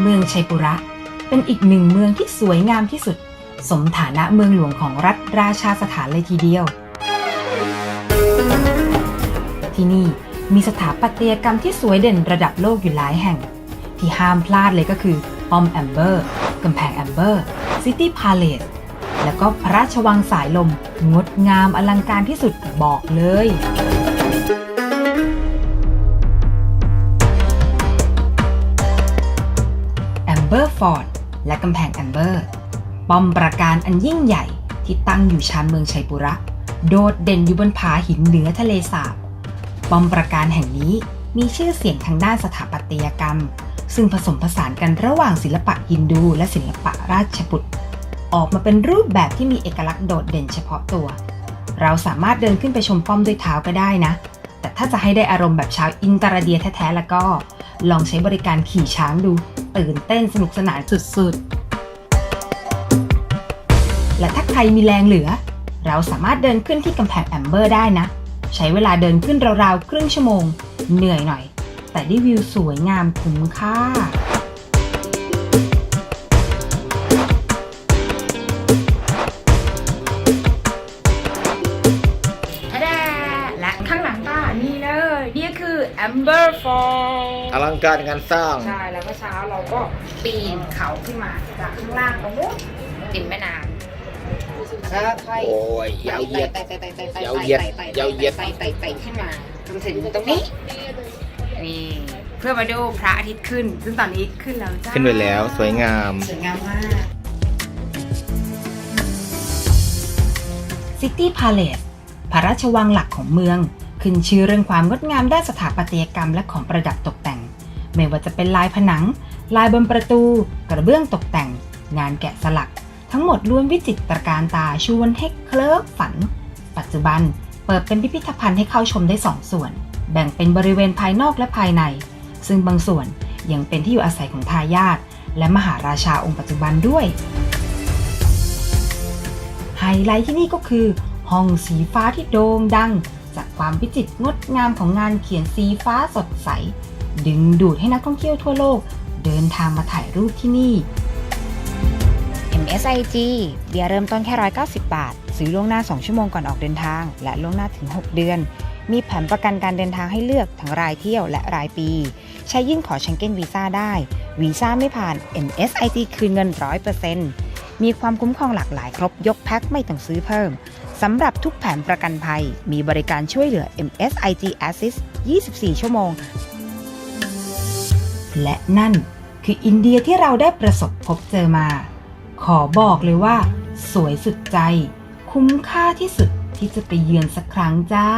เมืองชัยปุระ เป็นอีกหนึ่งเมืองที่สวยงามที่สุด สมฐานะเมืองหลวงของรัฐราชาสถานเลยทีเดียว ที่นี่มีสถาปัตยกรรมที่สวยเด่นระดับโลกอยู่หลายแห่ง ที่ห้ามพลาดเลยก็คือปอมแอมเบอร์กำแพงแอมเบอร์ซิตี้พาเลสแล้วก็พระราชวังสายลม งดงามอลังการที่สุดบอกเลย ร์ฟอร์ด และกำแพงแอมเบอร์ ป้อมปราการอันยิ่งใหญ่ที่ตั้งอยู่ชานเมืองชัยปุระ โดดเด่นอยู่บนผาหินเหนือทะเลสาบ ป้อมปราการแห่งนี้มีชื่อเสียงทางด้านสถาปัตยกรรม ซึ่งผสมผสานกันระหว่างศิลปะฮินดู และศิลปะราชบุตรออกมาเป็นรูปแบบที่มีเอกลักษณ์โดดเด่นเฉพาะตัว เราสามารถเดินขึ้นไปชมป้อมด้วยเท้าก็ได้นะ แต่ถ้าจะให้ได้อารมณ์แบบชาวอินเตอร์เดียแท้ๆแล้วก็ ลองใช้บริการขี่ช้างดู ตื่นเต้นสนุกสนานสุดๆ และถ้าใครมีแรงเหลือ เราสามารถเดินขึ้นที่กำแพงแอมเบอร์ได้นะ ใช้เวลาเดินขึ้นราวๆ ครึ่งชั่วโมง เหนื่อยหน่อย แต่ได้วิวสวยงามคุ้มค่า นี่คือ Amber Fall อลังการงานสร้าง ใช่ แล้วก็เช้าเราก็ปีนเขาขึ้นมาจากข้างล่างตรงนู้นติมแม่น้ำแล้วก็ค่อยโอ้ยยาวเหยียดไต่ไต่ไต่ไต่ไต่ยาวเหยียดไต่ไต่ยาวเหยียด ไต่ไต่ไต่ขึ้นมาจนถึงตรงนี้นี่เพื่อมาดูพระอาทิตย์ขึ้น ซึ่งตอนนี้ขึ้นแล้วจ้าขึ้นไปแล้วสวยงาม สวยงามมาก ซิตี้พาเลสพระราชวังหลักของเมือง ขึ้นชื่อเรื่องความงดงามด้านสถาปัตยกรรมและของประดับตกแต่ง ไม่ว่าจะเป็นลายผนัง ลายบนประตู กระเบื้องตกแต่ง งานแกะสลัก ทั้งหมดล้วนวิจิตรการตาชวนให้เคลิ้มฝัน ปัจจุบันเปิดเป็นพิพิธภัณฑ์ให้เข้าชมได้สองส่วน แบ่งเป็นบริเวณภายนอกและภายใน ซึ่งบางส่วนยังเป็นที่อยู่อาศัยของทายาทและมหาราชาองค์ปัจจุบันด้วยไฮไลท์ที่นี่ก็คือ ห้องสีฟ้าที่โด่งดัง จากความวิจิตรงดงามของงานเขียนสีฟ้าสดใส ดึงดูดให้นักท่องเที่ยวทั่วโลก เดินทางมาถ่ายรูปที่นี่ MSIG เบียเริ่มต้นแค่ 190 บาท ซื้อล่วงหน้า 2 ชั่วโมงก่อนออกเดินทาง และล่วงหน้าถึง 6 เดือน มีแผนประกันการเดินทางให้เลือกทั้งรายเที่ยวและรายปี ใช้ยื่นขอชังเก้นวีซ่าได้ วีซ่าไม่ผ่าน MSIG คืนเงิน 100% มีความคุ้มครองหลากหลายครบยกแพ็คไม่ต้องซื้อเพิ่ม สำหรับทุกแผนประกันภัย มีบริการช่วยเหลือ MSIG Assist 24 ชั่วโมง และนั่นคืออินเดียที่เราได้ประสบพบเจอมา ขอบอกเลยว่า สวยสุดใจ คุ้มค่าที่สุดที่จะไปเยือนสักครั้งจ้า